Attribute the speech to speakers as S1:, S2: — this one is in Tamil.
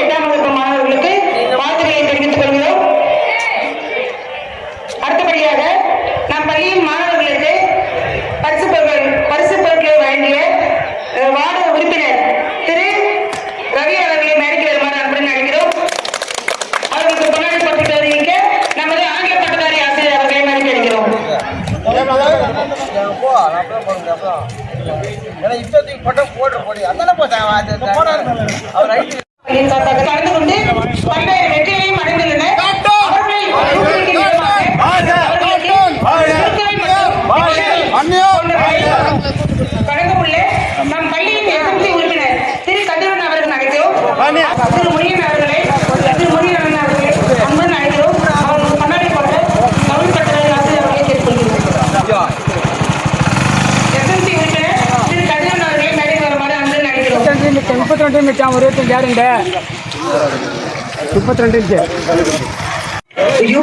S1: எட்டாம் வகுப்பு மாணவர்களுக்கு வாழ்த்துக்களை தெரிவித்துக் அடுத்தபடியாக நம் பள்ளியின்
S2: மாணவர்கள் முடியும் அப்புறம் ஏன்னா இப்போதைக்கு பட்டம் போடுற போடி. அதானே போட்டேன் ரைட்டு
S1: அழைக்கிறோம்
S3: முப்பத்தி ரெண்டு மிச்சம் இருபத்தஞ்சு யாருங்க முப்பத்தி ரெண்டு இன்ச்சு
S1: ஐயோ